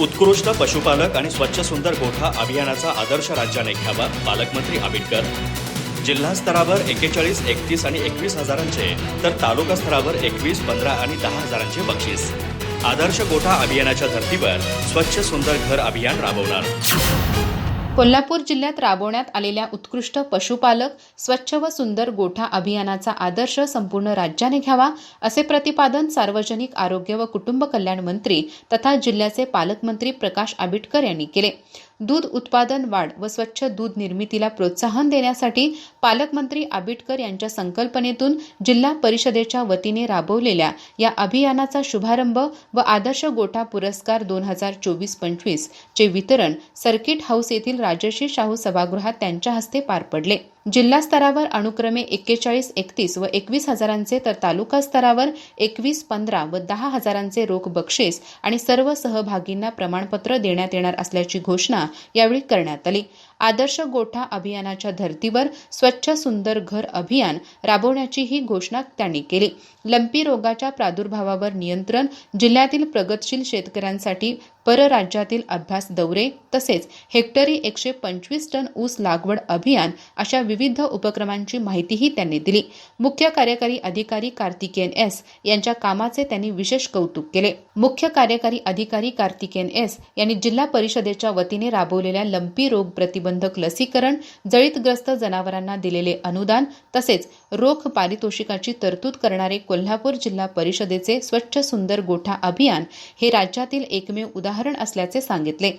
उत्कृष्ट पशुपालक आणि स्वच्छ सुंदर गोठा अभियानाचा आदर्श राज्याने घ्यावा पालकमंत्री आंबेडकर. जिल्हा स्तरावर एकेचाळीस एकतीस आणि एकवीस हजारांचे तर तालुका स्तरावर एकवीस पंधरा आणि दहा हजारांचे बक्षीस. आदर्श गोठा अभियानाच्या धर्तीवर स्वच्छ सुंदर घर अभियान राबवणार. कोल्हापूर जिल्ह्यात राबवण्यात आलेल्या उत्कृष्ट पशुपालक स्वच्छ व सुंदर गोठा अभियानाचा आदर्श संपूर्ण राज्याने घ्यावा असे प्रतिपादन सार्वजनिक आरोग्य व कुटुंब कल्याण मंत्री तथा जिल्ह्याचे पालकमंत्री प्रकाश आंबेडकर यांनी केले. दूध उत्पादन वाढ व स्वच्छ दूध निर्मितीला प्रोत्साहन देण्यासाठी पालकमंत्री आबिटकर यांच्या संकल्पनेतून जिल्हा परिषदेच्या वतीने राबवलेल्या या अभियानाचा शुभारंभ व आदर्श गोठा पुरस्कार दोन हजार चोवीस पंचवीस चे वितरण सर्किट हाऊस येथील राजर्षी शाहू सभागृहात त्यांच्या हस्ते पार पडले. जिल्हा स्तरावर अनुक्रमे एक्केचाळीस एकतीस व एकवीस हजारांचे तर तालुका स्तरावर एकवीस पंधरा व दहा हजारांचे रोख बक्षीस आणि सर्व सहभागींना प्रमाणपत्र देण्यात येणार असल्याची घोषणा यावेळी करण्यात आली. आदर्श गोठा अभियानाच्या धर्तीवर स्वच्छ सुंदर घर अभियान राबवण्याचीही घोषणा त्यांनी केली. लंपी रोगाच्या प्रादुर्भावावर नियंत्रण जिल्ह्यातील प्रगतशील शेतकऱ्यांसाठी परराज्यातील अभ्यास दौरे तसेच हेक्टरी एकशे पंचवीस टन ऊस लागवड अभियान अशा विविध उपक्रमांची माहितीही त्यांनी दिली. मुख्य कार्यकारी अधिकारी कार्तिकेयन एस यांच्या कामाचे त्यांनी विशेष कौतुक केले. मुख्य कार्यकारी अधिकारी कार्तिकेयन एस यांनी जिल्हा परिषदेच्या वतीने राबवलेल्या लंपी रोग प्रतिबंधक लसीकरण जळीतग्रस्त जनावरांना दिलेले अनुदान तसेच रोख पारितोषिकाची तरतूद करणारे कोल्हापूर जिल्हा परिषदेचे स्वच्छ सुंदर गोठा अभियान हे राज्यातील एकमेव उदाहरण असल्याचे सांगितले.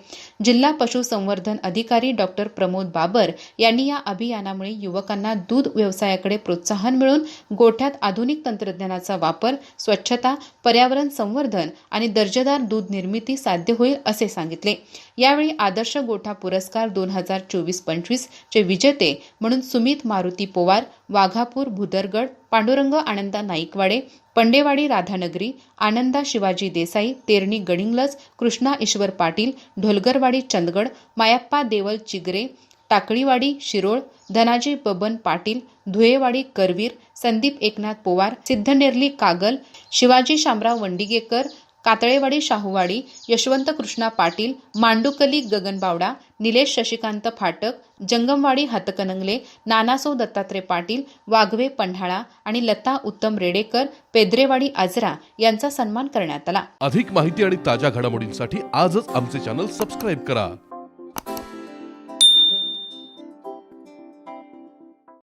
जिल्हा पशुसंवर्धन अधिकारी डॉक्टर प्रमोद बाबर यांनी या अभियानामुळे युवकांना दूध व्यवसायाकडे प्रोत्साहन मिळून गोठ्यात आधुनिक तंत्रज्ञानाचा वापर स्वच्छता पर्यावरण संवर्धन आणि दर्जेदार दूध निर्मिती साध्य होईल असे सांगितले. यावेळी आदर्श गोठा पुरस्कार दोन हजार चोवीस पंचवीस चे विजेते म्हणून सुमित मारुती पोवार वाघापूर भुदरगड पांडुरंग आनंदा नाईकवाडे पंडेवाडी राधानगरी आनंदा शिवाजी देसाई तेरणी गडिंगलज कृष्णा ईश्वर पाटील ढोलगरवाडी चंदगड मायाप्पा देवल चिगरे टाकळीवाडी शिरोळ धनाजी बबन पाटील धुळेवाडी करवीर संदीप एकनाथ पोवार सिद्धनेरली कागल शिवाजी शामराव वंडिगेकर कातळेवाडी शाहूवाडी यशवंत कृष्णा पाटील मांडुकली गगनबावडा निलेश शशिकांत फाटक जंगमवाडी हातकणंगले नानासो दत्तात्रय पाटील वाघवे पन्हाळा आणि लता उत्तम रेडेकर पेद्रेवाडी आजरा यांचा सन्मान करण्यात आला. अधिक माहिती आणि ताज्या घडामोडींसाठी आजच आमचे चॅनल सबस्क्राईब करा.